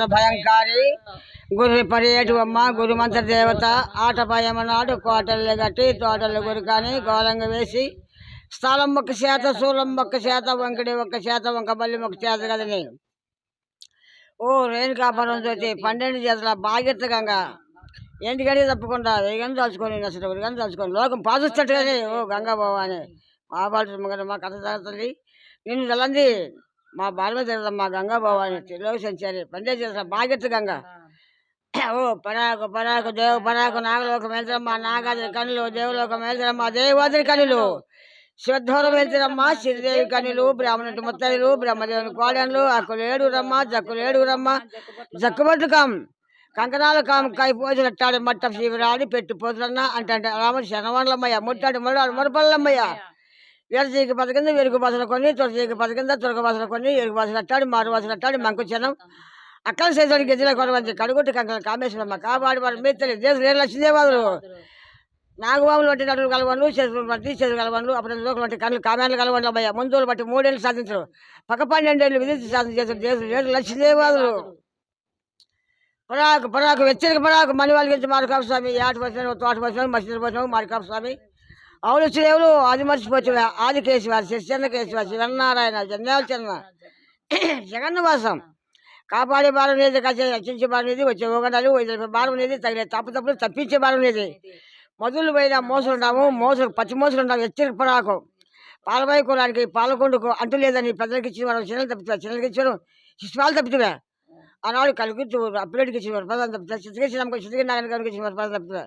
మంత్ర భయంకారి గురి పర్యేటు బొమ్మ గురు మంత్ర దేవత భయమనాడు కోటలు గట్టి తోటలు గురికాని గోలంగ వేసి స్థలం ఒక శాత శూలం ఒక శాత వంకడి ఒక శాత వంకబల్లి ఒక శాత కదని. ఓ రేణుకాపురం తోటి పన్నెండు చేతుల బాధ్యతగా ఎందుకని తప్పకుండా వేగం దాచుకొని అసలు వేగం దాచుకొని లోకం పాటిస్తట్టుగానే ఓ గంగా అని మా బాల మా కథ జరుగుతుంది నిన్ను తలంది మా బాల మా గంగా భవాని తెలుగు సంచారి పండే చేసిన బాధ్యత గంగ. ఓ పరాకు పరాకు దేవు పరాకు నాగలోక వెళ్తారమ్మా నాగాది కనులు దేవులోక వెళ్తారమ్మా దేవాదరి కనులు శుద్ధోరం వెళ్తారమ్మా శ్రీదేవి కనులు బ్రాహ్మణుడి ముత్తలు బ్రహ్మదేవుని కోడన్లు అక్కులు ఏడురమ్మ జక్కులు ఏడుగురమ్మ జక్కుబట్టు కాం కంకణాలు కాం కై పోతులట్టాడు మట్ట శివరాడి పెట్టి పోతులన్న అంటే రాముడు శనవన్లమ్మయ్య ముట్టాడు మురడాడు మురపల్లమ్మయ్య. ఎరచీకి పథకింద వెరుగు బసలు కొన్ని తొరచీకి పథకింద తొరగ బసలు కొన్ని ఎరుగు బసలు అట్టాడు మారు బసలు అట్టాడు మంకు అక్కడ చేసాడు గెజ్జల కొనవంచి కడుగుట్టు కంకణ కామేశ్వరమ్మ కాపాడి వాడు మీతలి దేశం లేని లక్ష్మీదేవాదులు నాగబాబులు వంటి నటులు కలవన్లు చేతులు బట్టి చేతులు కలవన్లు అప్పుడు లోకలు వంటి కళ్ళు కామ్యాలు కలవండి అమ్మయ్య ముందులు బట్టి మూడేళ్ళు సాధించరు. పక్క పన్నెండేళ్ళు విధించి సాధన చేశారు దేశం ఏడు లక్ష్మీదేవాదులు పరాకు పరాకు వెచ్చరిక పరాకు మణివాళ్ళ గురించి మారుకాపు స్వామి ఏట పోసినాము తోట పోసినాము మసీదు పోసినాము మారుకాపు స్వామి. అవును శ్రేవులు ఆది మర్చిపోవచ్చు ఆది కేశవారి శిష్యన్న కేశవారి శివనారాయణ జన్యాల చంద్ర. జగన్నవాసం కాపాడే భారం లేదు కచ్చే రక్షించే భారం లేదు వచ్చే ఓగడాలు భారం లేదు తగిలే తప్పు తప్పులు తప్పించే భారం లేదు. మొదలు పోయిన మోసలు ఉంటాము మోసలు పచ్చి మోసలు ఉంటాము హెచ్చరిక పడాకు పాలబాయి కులానికి పాలకొండకు అంటూ లేదని పెద్దలకి ఇచ్చిన మనం చిన్నలు తప్పితే చిన్నలకి ఇచ్చారు శిశుపాలు తప్పుతువే ఆనాడు కలిగి అప్పిరెడ్డికి ఇచ్చిన వారు ప్రధాన తప్పితే చిన్నకి చిత్తకి నాగన నాగరికి ఇచ్చిన వారు ప్రధాన తప్పితే.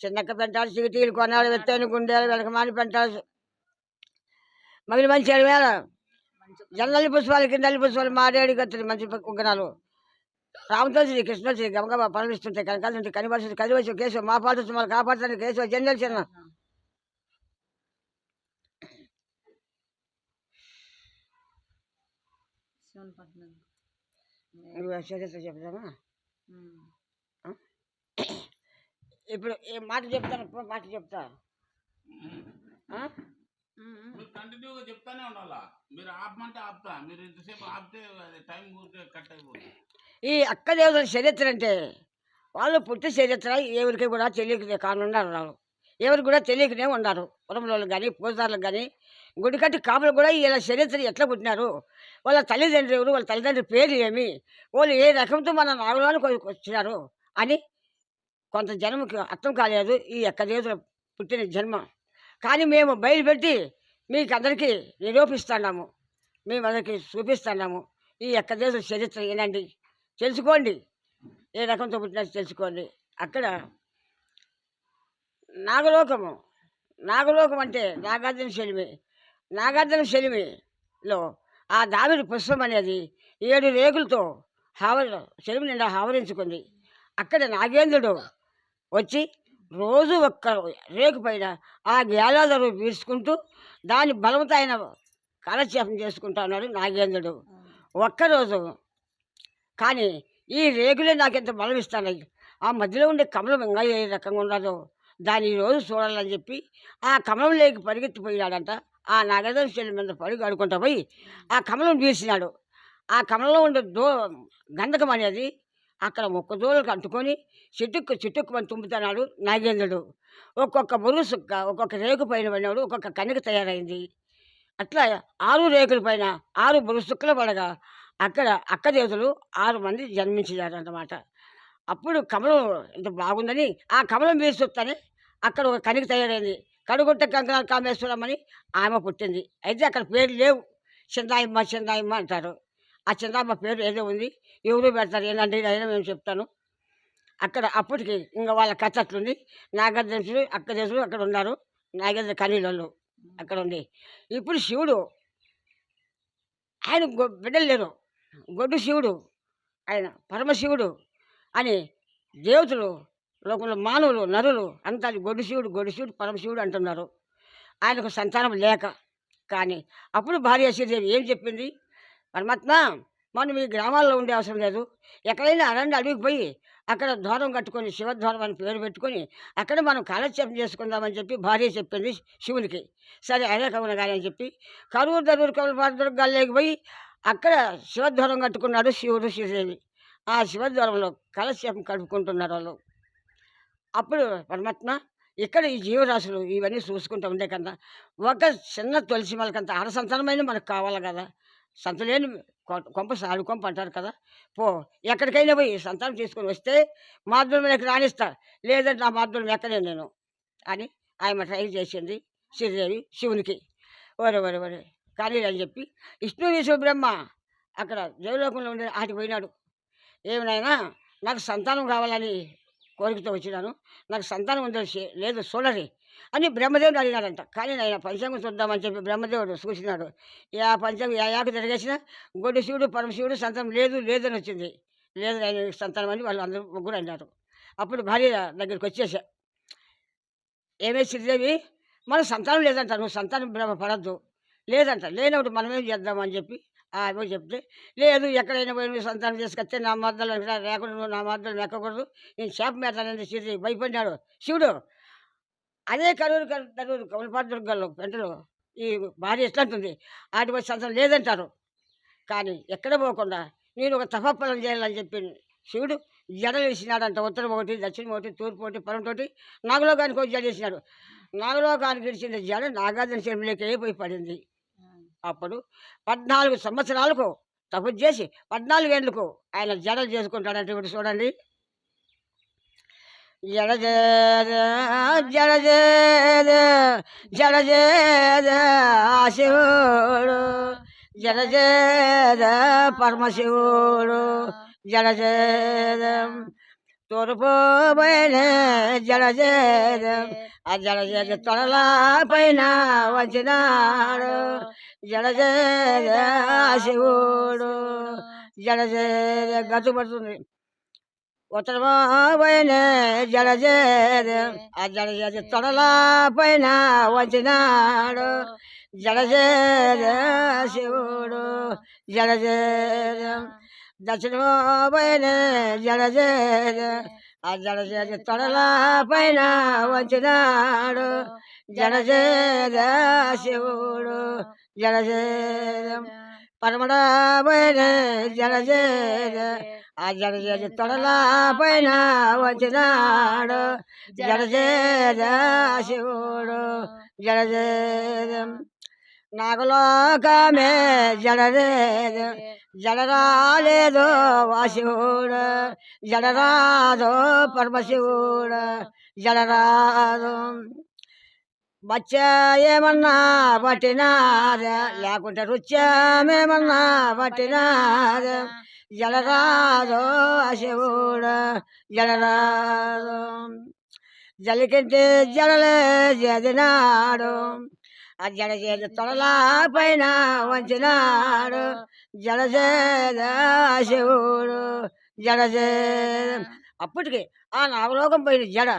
చిన్నక్క పెంటాడు సిగిటీలు కొనాడు వెత్తని గుండెలు వెనక మాని పెంటాడు మగిలి మంచి వేళ జల్లలి పుష్పాలు కిందలి పుష్పాలు మారేడు గత్తులు మంచి కుంకణాలు రామతులసి కృష్ణశ్రీ గమగమ పరమిస్తుంటే కనకాలంటే కనిపరిచి కలివచ్చి కేశవ మా పాట మళ్ళీ కాపాడుతాను కేశవ జనరల్ చిన్న. చెప్తామా ఇప్పుడు ఏ మాట చెప్తాను ఇప్పుడు మాట చెప్తా? మీరు కంటిన్యూగా చెప్తానే ఉండాలా? మీరు ఆపమంటే ఆపుతా. మీరు ఇంతసేపు ఆపితే టైం కట్ అయిపోతుంది. ఈ అక్క దేవతల చరిత్ర అంటే వాళ్ళు పుట్టి చరిత్ర ఎవరికి కూడా తెలియకనే కానుండా ఉన్నారు ఎవరికి కూడా తెలియకనే ఉన్నారు. పొలంలో కానీ పూజారులకు కానీ గుడి కట్టి కాపులు కూడా వీళ్ళ చరిత్ర ఎట్లా పుట్టినారు? వాళ్ళ తల్లిదండ్రులు ఎవరు వాళ్ళ తల్లిదండ్రుల పేరు ఏమి? వాళ్ళు ఏ రకంతో మన నాగలోనికి వచ్చినారు? అని కొంత జన్మకి అర్థం కాలేదు ఈ అక్క పుట్టిన జన్మ. కానీ మేము బయలుపెట్టి మీకు అందరికీ నిరూపిస్తున్నాము. మేము అందరికీ చూపిస్తున్నాము ఈ యొక్క దేశ చరిత్ర ఏనండి తెలుసుకోండి. ఏ రకంతో పుట్టినా తెలుసుకోండి. అక్కడ నాగలోకము. నాగలోకం అంటే నాగార్జున శలిమి. నాగార్జున శలిమిలో ఆ దావిడి పుష్పం అనేది ఏడు రేకులతో హావ శలిమి నిండా ఆవరించుకుంది అక్కడ నాగేంద్రుడు వచ్చి రోజు ఒక్క రేకు పైన ఆ గేలాదరు పీల్చుకుంటూ దాని బలవతైన కాలక్షేపం చేసుకుంటా ఉన్నాడు నాగేంద్రుడు. ఒక్కరోజు కానీ ఈ రేకులే నాకు ఎంత బలం ఇస్తాయి ఆ మధ్యలో ఉండే కమలం ఇంకా ఏ రకంగా ఉన్నదో దాన్ని ఈ రోజు చూడాలని చెప్పి ఆ కమలం లేకి పరిగెత్తిపోయాడంట ఆ నాగేంద్ర శైలి మీద పరుగు అడుకుంటా పోయి ఆ కమలం పీల్చినాడు ఆ కమలంలో ఉండే దో గంధకం అనేది అక్కడ ఒక్క దూలకు అంటుకొని చిటుక్కు చిటుక్కుమని తుంపుతున్నాడు నాగేంద్రుడు. ఒక్కొక్క బొరుగు ఒక్కొక్క రేకు పైన పడినాడు ఒక్కొక్క కనుక తయారైంది. అట్లా ఆరు రేకుల పైన ఆరు బొరుగు పడగా అక్కడ అక్క దేవతలు ఆరు మంది జన్మించారు అన్నమాట అప్పుడు కమలం ఎంత బాగుందని ఆ కమలం మీరు చూస్తానే అక్కడ ఒక కనిక తయారైంది. కడుగుట్ట కంకణ కామేశ్వరం అని ఆమె పుట్టింది. అయితే అక్కడ పేరు లేవు. చిందాయమ్మ చిందాయమ్మ అంటారు. ఆ చందాయమ్మ పేరు ఏదో ఉంది. ఎవరు పెడతారు ఏంటంటే అయినా మేము చెప్తాను. అక్కడ అప్పటికి ఇంకా వాళ్ళ కథ అట్లుంది. నాగార్జునుడు అక్క దేశుడు అక్కడ ఉన్నారు. నాగేంద్ర కనీళ్ళు అక్కడ ఉంది. ఇప్పుడు శివుడు ఆయన గొ- బిడ్డలు లేరు. గొడ్డు శివుడు ఆయన పరమశివుడు అని దేవతలు లోకంలో మానవులు నరులు అంతా గొడ్డు శివుడు గొడ్డు శివుడు పరమశివుడు అంటున్నారు. ఆయనకు సంతానం లేక కానీ అప్పుడు భార్య శ్రీదేవి ఏం చెప్పింది? పరమాత్మ మనం ఈ గ్రామాల్లో ఉండే అవసరం లేదు. ఎక్కడైనా అరణ్య అడవికి పోయి అక్కడ ద్వారం కట్టుకొని శివద్వారం అని పేరు పెట్టుకొని అక్కడ మనం కాలక్షేపం చేసుకుందామని చెప్పి భార్య చెప్పింది శివునికి. సరే అదే కవున కానీ అని చెప్పి కరువు దరూరు కవులు పాత్ర గల్లేకి పోయి అక్కడ శివద్వారం కట్టుకున్నాడు శివుడు శ్రీదేవి. ఆ శివద్వారంలో కలశం కడుపుకుంటున్నారు వాళ్ళు. అప్పుడు పరమాత్మ ఇక్కడ ఈ జీవరాశులు ఇవన్నీ చూసుకుంటూ ఉండే కన్నా ఒక చిన్న తులసి మొలకంత ఆడ మనకు కావాలి కదా. సంతలేని కొ- కొంప సాలు కొంప అంటారు కదా. పో ఎక్కడికైనా పోయి సంతానం తీసుకొని వస్తే మాధుర్యం రాణిస్తా లేదంటే నా మాధుర్యం ఎక్కడే నేను అని ఆయన ట్రై చేసింది శ్రీదేవి శివునికి. ఒరే ఒరే ఒరే కానీ అని చెప్పి విష్ణు విశ్వ బ్రహ్మ అక్కడ దేవలోకంలో ఉండే ఆటికి పోయినాడు. ఏమైనా నాకు సంతానం కావాలని కోరికతో వచ్చినాను. నాకు సంతానం ఉందో లేదు చూడరి అని బ్రహ్మదేవుడు అడిగినాడంట. కానీ ఆయన పంచాంగం చూద్దామని చెప్పి బ్రహ్మదేవుడు చూసినాడు. యా పంచాంగం యా యాకు తిరగేసిన గొడ్డు శివుడు పరమశివుడు సంతానం లేదు లేదని వచ్చింది. లేదు ఆయన సంతానం అని వాళ్ళు అందరూ ముగ్గురు అన్నారు. అప్పుడు భార్య దగ్గరికి వచ్చేసా. ఏమే శ్రీదేవి మనకు సంతానం లేదంట. నువ్వు సంతానం బ్రహ్మ పడద్దు. లేదంట. లేనప్పుడు మనమేం చేద్దామని చెప్పి ఆమె చెప్తే లేదు ఎక్కడైనా పోయి నువ్వు సంతానం తీసుకొస్తే నా మార్దాలు లేకుండా నువ్వు నా మార్దాలు మెక్కకూడదు. నేను చేప మేతానని శ్రీదేవి భయపడినాడు. శివుడు అదే కరూరు కరూరు కమలపాటి దుర్గంలో పెంటలో ఈ భార్య ఎట్లా అంటుంది? ఆటి పోయి సంతానం లేదంటారు. కానీ ఎక్కడ పోకుండా నేను ఒక తపఫలం చేయాలని చెప్పి శివుడు జడలు వేసినాడంట. ఉత్తరం ఒకటి దక్షిణం ఒకటి తూర్పు ఒకటి పరం ఒకటి. నాగలోకానికి ఒక జడ వేసినాడు. నాగలోకానికి ఇచ్చిన జడ నాగార్జున శర్మలోకి పోయి పడింది. అప్పుడు పద్నాలుగు సంవత్సరాలకు తప్పు చేసి పద్నాలుగు ఏళ్ళకు ఆయన జడలు చేసుకుంటాడంటే. ఇప్పుడు చూడండి. జడజేద జడజేద జడజేద శివుడు జడజేద పరమశివుడు. జడజేద పైన ఆ జడజేద తొడల పైన వచ్చినాడు జడజేద శివుడు జడజేద గతుపడుతుంది. గట్టు పడుతుంది ఉత్తరమా పైన జడ జేద ఆ జడ జేద తొడల పైన వచ్చినాడు జడ జేద శివుడు జడ జేద దక్షిణమా పైన జడ జేద ఆ జడ జేద తొడల పైన వచ్చినాడు జడ జేద శివుడు జడ జేద పరమడ పైన జడ జేద ఆ జడ జేద తొడల పైన వచ్చినాడు. జడ జేద శివుడు. జడ జేద నాగలోకమే జడరేద జడరాలేదు వాశివుడు జడరాదు పరమశివుడు. జడరాదు బచ్చా ఏమన్నా పట్టినారా. లేకుంటే రుచ్యమేమన్నా పట్టినారా. జలరాదు శివుడు జలరాదు జలికంటే జడలే జదినాడు ఆ జడ చేతి తొడలా పైన వంచినాడు. జడ చేద శివుడు అప్పటికి ఆ నాగలోకం పోయిన జడ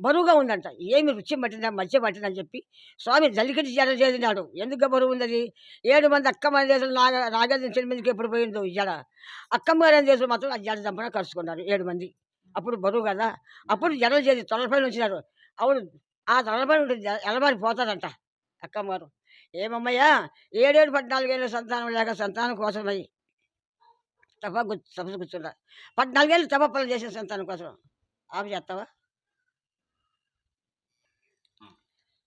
బరువుగా ఉందంట. ఏమి రుచి పట్టిందా మధ్య పట్టిందని చెప్పి స్వామి జల్లికట్టి జడ చేసినాడు. ఎందుకు బరువు ఉంది ఏడు మంది అక్కమ్మ దేశం నాగ నాగార్జున చెల్లిమందికి ఎప్పుడు పోయిందో ఈ జడ అక్కమ్మ గారి దేశం మాత్రం ఆ జడ చంపన కలుసుకున్నారు ఏడు మంది. అప్పుడు బరువు కదా? అప్పుడు జడలు చేసి తొలపైన ఉంచినారు అవును ఆ తొలపైన ఎలబారి పోతారంట అక్కమ్మగారు ఏమమ్మయ్యా ఏడేడు పద్నాలుగేళ్ళ సంతానం లేక సంతానం కోసమై తప్ప తప్ప కూర్చున్నా పద్నాలుగేళ్ళు తపప్పలు చేసిన సంతానం కోసం. ఆమె చేస్తావా?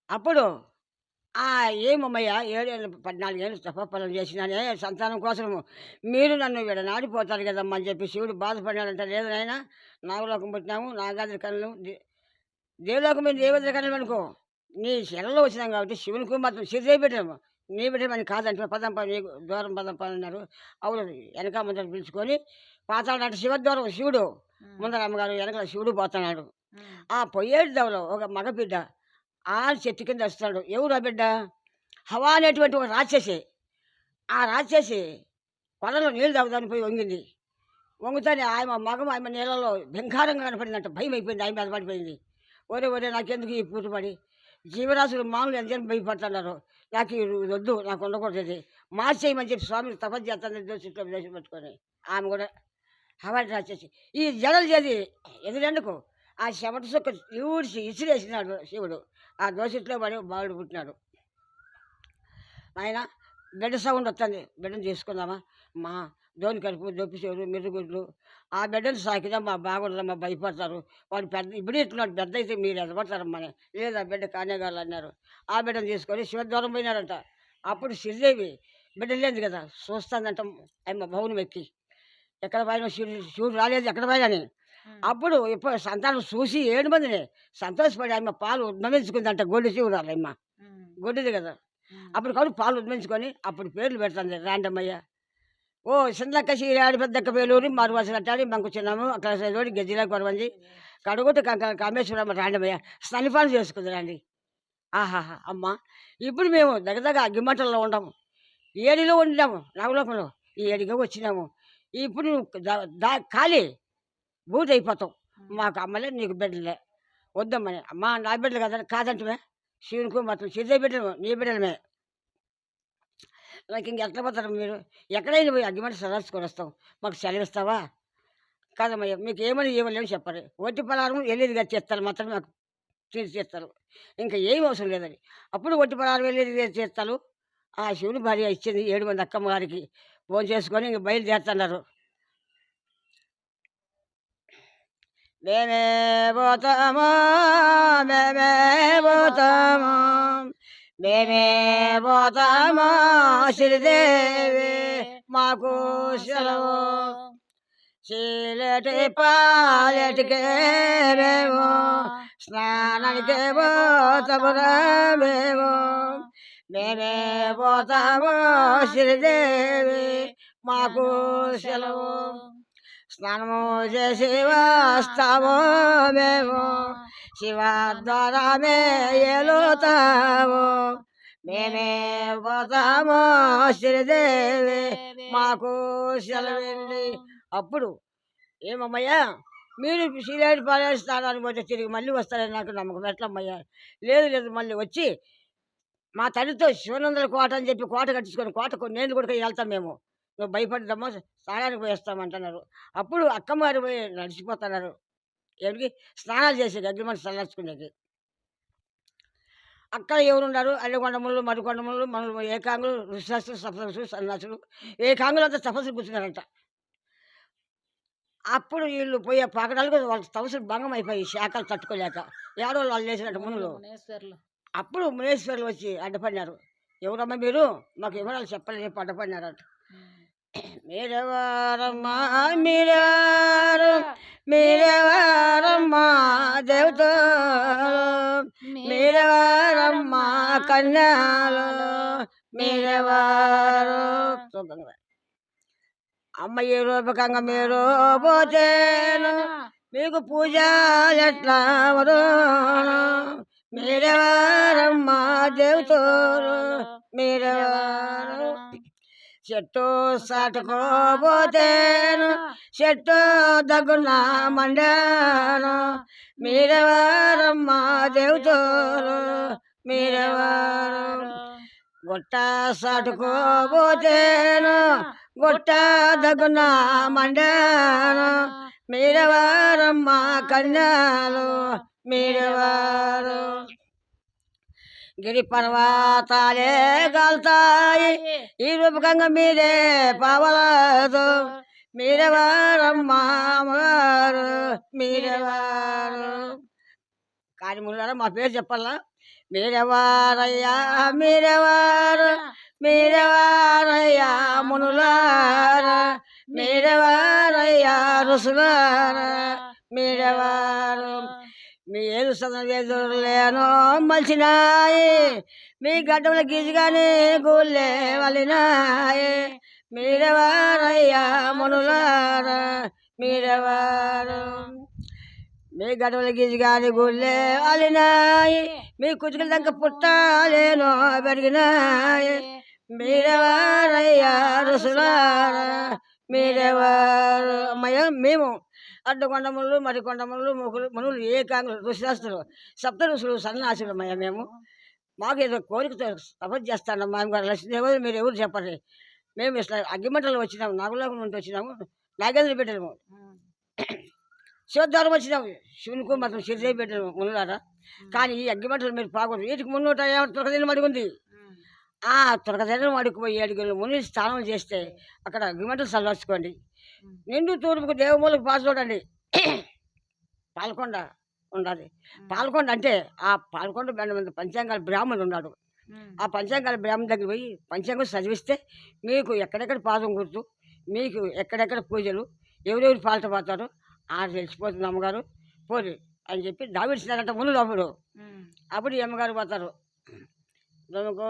అప్పుడు ఆ ఏమమ్మయ్యా ఏడేళ్ళు పద్నాలుగేళ్ళు తపప్పలం చేసినానే సంతానం కోసము మీరు నన్ను విడనాడిపోతారు కదమ్మా అని చెప్పి శివుడు బాధపడినాడంట. లేదు నాయన నాగలోకం పుట్టినాము నాగాద్రి కళ్ళు దేవలోకం మీద దేవద్ర కళ్ళు అనుకో. నీ శరణలో వచ్చినాం కాబట్టి శివునికి మాత్రం సిద్ధి పెట్టాము. నీ పెట్టమని కాదంటే పదం పని దూరం పదం పని అన్నారు. అవును వెనక ముందర పిలుచుకొని పాతాడంటే శివద్వారం శివుడు ముందర అమ్మగారు వెనక శివుడు పోతున్నాడు. ఆ. పొయ్యేడు దవలో ఒక మగ బిడ్డ ఆ చెట్టు కింద వస్తాడు. ఎవరు ఆ బిడ్డ? హవా అనేటువంటి ఒక రాక్షసి. ఆ రాక్షసి కొలలో నీళ్ళు తాగుదాని పోయి వంగింది. వంగుతానే ఆమె మగం ఆమె నీళ్ళలో బెంగారంగా కనపడిందంట. భయం అయిపోయింది. ఆమె మీద పడిపోయింది. ఒరే ఒరే నాకెందుకు ఈ పూటపడి జీవరాశులు మామూలు ఎంత భయపడుతున్నారు? నాకు ఈ వద్దు నాకు ఉండకూడదు. ఇది మార్చేయమని చెప్పి స్వామిని తపస్సు చేస్తాను దోషిట్లో దోషం పెట్టుకొని. ఆమె కూడా హవాటి రాసేసి ఈ జడలు చేసి ఎదురెందుకు? ఆ చెమట సుక్క ఊడిసి ఇసిరేసినాడు శివుడు. ఆ దోషిట్లో పడి బావుడు పుట్టినాడు. ఆయన బిడ్డ సౌండ్ వస్తుంది. బిడ్డను తీసుకుందామా? మా దోని కలుపు దొప్పి చెవులు మిరుగుడ్లు ఆ బిడ్డను సాకిదా మా బాగుండదమ్మా భయపడతారు. వాడు పెద్ద ఇప్పుడు ఇస్తున్నాడు పెద్ద అయితే మీరు ఎదపడతారమ్మని లేదు ఆ బిడ్డ కానేగాళ్ళు అన్నారు. ఆ బిడ్డను తీసుకొని శివద్వారం పోయినారంట అప్పుడు శ్రీదేవి బిడ్డ లేదు కదా చూస్తుందంట ఆయన భవనం ఎక్కి. ఎక్కడ పోయినా శివుడు శివుడు రాలేదు ఎక్కడ పోయినా అప్పుడు ఇప్పుడు సంతానం చూసి ఏడు మందిని సంతోషపడి ఆమె పాలు ఉద్మమించుకుందంట గొడ్డు శివురాలు అమ్మ. గొడ్డుది కదా. అప్పుడు కాబట్టి పాలు ఉద్మించుకొని అప్పుడు పేర్లు పెడుతుంది రాండమ్మయ్య. ఓ చిన్నక్క చీరాడి పెద్దక్క పేలూరి మరువాసలు కట్టాలి మనకు చిన్నాము అక్కడ గజ్జిలా కొరవంది కడుగుట కంక కామేశ్వరమ్మ రాండమ్మయ్య స్తనిపాలు చేసుకుంది రండి. ఆహాహా అమ్మ. ఇప్పుడు మేము దగ్గర దగ్గర అగ్గిమంటల్లో ఉండము. ఏడిలో ఉండినాము నవలోకంలో. ఈ ఏడిగా వచ్చినాము. ఇప్పుడు దా ఖాళీ. అయిపోతావు మాకు అమ్మలే నీకు బిడ్డలే. వద్దమ్మని అమ్మ నా బిడ్డలు కదా కాదంటమే శివునికి మాత్రం సిద్ధ బిడ్డలు నీ బిడ్డలమే. నాకు ఇంక ఎట్లా పోతారు మీరు? ఎక్కడైనా పోయి అగ్గిమంట సదస్సుకొని వస్తాం మాకు సెలవు ఇస్తావా? కాదమ్మయ్య మీకు ఏమని ఏమలేము చెప్పరు ఒట్టి పలారం వెళ్ళేదిగా చేస్తారు మాత్రం మాకు తీర్చి చేస్తారు ఇంకా ఏం అవసరం లేదని. అప్పుడు ఒట్టి పలారం వెళ్ళేది చేస్తారు ఆ శివుని భార్య ఇచ్చింది ఏడు మంది అక్కమ్మ గారికి. ఫోన్ చేసుకొని ఇంక బయలుదేరుతున్నారు. మేమే పోతామో మేమే పోతామో. మేమే పోతామో శ్రీదేవి మాకు సెలవు. చీలటి పాలటికే మేము స్నానానికే పోతామురా మేము. మేమే పోతామో శ్రీదేవి మాకు సెలవు. స్నానము చేసి వస్తాము మేము. శివ ద్వారా ఏలుతాము మేమే పోతాము శ్రీదేవి. మాకు సెలవింది. అప్పుడు ఏమమ్మయ్యా మీరు శ్రీలేడి పాలేరు స్నానానికి పోతే తిరిగి మళ్ళీ వస్తారని నాకు నమ్మకం. ఎట్లమ్మయ్యా? లేదు లేదు మళ్ళీ వచ్చి మా తల్లితో శివనందల కోట అని చెప్పి కోట కట్టించుకొని కోట నేను కూడా వెళ్తాం మేము. నువ్వు భయపడ్డమ్మా స్నానానికి పోయి వస్తామంటున్నారు. అప్పుడు అక్కమ్మారి పోయి నడిచిపోతున్నారు. ఎవరికి స్నానాలు చేసే అగ్రిమెంట్ చల్లార్చుకునేది అక్కడ ఎవరున్నారు? అల్లకొండములు మరికొండములు మనలు ఏకాంగులు ఋషాసులు సప్తసులు సన్యాసులు. ఏకాంగులు అంతా తపస్సు కూర్చున్నారంట. అప్పుడు వీళ్ళు పోయే పాకడాలకు వాళ్ళ తపస్సులు భంగం అయిపోయి శాఖలు తట్టుకోలేక ఏడో వాళ్ళు లేచినట్టు మునులు అప్పుడు మునేశ్వర్లు వచ్చి అడ్డపడినారు. ఎవరమ్మా మీరు? మాకు వివరాలు చెప్పలేదు చెప్పి అడ్డపడినారంట. మీరెవరమ్మా మీరెవరు మీరెవరమ్మా దేవతో మీరెవరమ్మా కన్యాలు మీరెవరు చూద్దాం అమ్మ ఈ రూపకంగా మీరు పోతేను మీకు పూజలు ఎట్లా మీరెవరమ్మా దేవతోరు మీరెవరు. చెట్టు సాటుకోబోతేను చెట్టు దగ్గున మండాను. మీరెవరమ్మా దేవతోరు మీరెవరు? గుట్ట సాటుకోబోతేను గుట్ట దగ్గున మండాను. మీరెవరమ్మా కన్యాలు? మీరెవరు? గిరి పర్వతాలే గల్తాయి. ఈ రూపకంగా మీరే పావలదు. మీరెవరమ్మా అమ్మగారు. మీరెవరు కానీ మున్నారా మా పేరు చెప్పాలా? మీరెవరయ్యా మీరెవరు మీరెవరయ్యా మునులారా. మీరెవరయ్యా రుసులారా మీరెవరు మీ ఏడు మలిచినాయి. మీ గడ్డముల గీజుగానే గూళ్ళే వలినాయి. మీరెవరయ్యా మునులారా? మీరేవారు? మీ గడవల గీజుగాని గుళ్ళే అలినాయి మీ కుచుకుల దగ్గర పుట్టాలేనో పెరిగినాయి. మీరెవరయ్యా రుసులారా మీరేవారు? అమ్మయ్య మేము అడ్డకొండములు మరికొండములు మొగులు మనులు ఏ ఋషిశాస్త్రులు సప్త ఋషులు సన్యాసులు మేము. మాకు ఏదో కోరికతో తపస్సు చేస్తాను మేము లక్ష్మీదేవి మీరు ఎవరు చెప్పండి. మేము ఇట్లా అగ్గిమంటలు వచ్చినాము నాగులోకం నుండి వచ్చినాము నాగేంద్ర బిడ్డలు శివద్వారం వచ్చినాము శివునికి మాత్రం సిద్ధి బిడ్డలు మునులారా. కానీ ఈ అగ్గిమంటలు మీరు పాకూడదు వీటికి మున్నూట యాభై తొమ్మిది మడి ఉంది ఆ తురగదైన వాడికి పోయి ఏడుగురు ముని స్నానం చేస్తే అక్కడ గిమంటలు చల్లవచ్చుకోండి నిండు తూర్పుకు దేవుమూలకు పాస్ చూడండి పాల్కొండ ఉండాలి. పాల్కొండ అంటే ఆ పాల్కొండ బెండ మీద పంచాంగాల బ్రాహ్మణుడు ఉన్నాడు. ఆ పంచాంగాల బ్రాహ్మణ దగ్గర పోయి పంచాంగం చదివిస్తే మీకు ఎక్కడెక్కడ పాదం గుర్తు మీకు ఎక్కడెక్కడ పూజలు ఎవరెవరు పాలట పోతారో ఆ తెలిసిపోతుంది అమ్మగారు. పోరు అని చెప్పి దావిడిచినారంట ముందు అప్పుడు. అప్పుడు ఈ అమ్మగారు పోతారు. దుమకో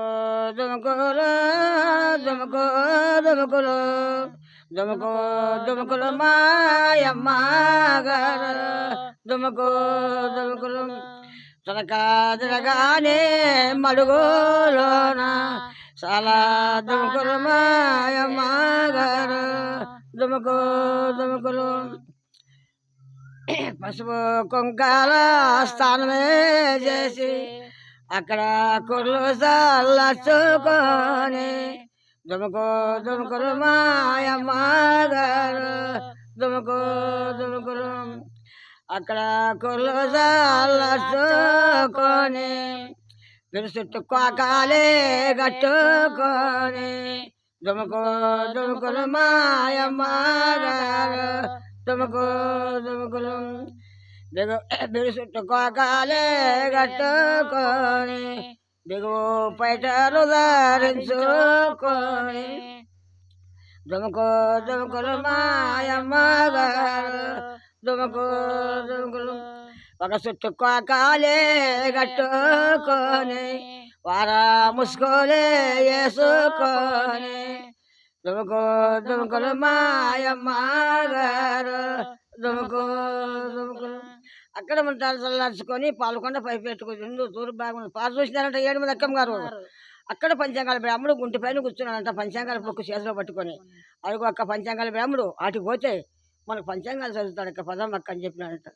దుమకోలో దుమకో దుమకులు దుమకో దుమకులు మాయమ్మ గారు దుమకో దుమకులు తనకా తిరగానే మడుగులోన చాలా దుమకులు మాయమ్మ గారు దుమకో దుమకులు పసుపు కుంకాల స్థానమే చేసి అక్కడ కుర్లు చల్లచుకొని దుమకు దుమకులు మాయమ్మ గారు దుమకు దుమకులు అక్కడ కుర్లు చల్లచుకొని మీరు చుట్టూ కోకాలే కట్టుకొని దుమకు దుమకులు మాయమ్మ గారు దుమకు దుమకులు దిగు బిగు చుట్టూ కట్టుకొని దిగువ పైటలు ధరించుకొని. దుమకు దుమకులు మాయమ్మ గారు దుమకు దుమకులు. ఒక చుట్టుకోకాలే కట్టుకొని వార ముసుకోలే వేసుకొని దుమకు దుమకులు మాయమ్మ గారు దుమకు దుమకులు అక్కడ ఉంటారు చల్లార్చుకొని పాల్కొండ పై తూరు బాగుంది పాలు చూసినారంట ఏడు మంది అక్కమ్మ గారు అక్కడ పంచాంగాల బ్రాహ్మడు గుంటి పైన కూర్చున్నాడంట పంచాంగాల బుక్ చేతిలో పట్టుకొని. అదిగో అక్క పంచాంగాల బ్రాహ్మడు వాటికి పోతే మనకు పంచాంగాలు చదువుతాడు అక్క పదం అక్క అని చెప్పినాడంట.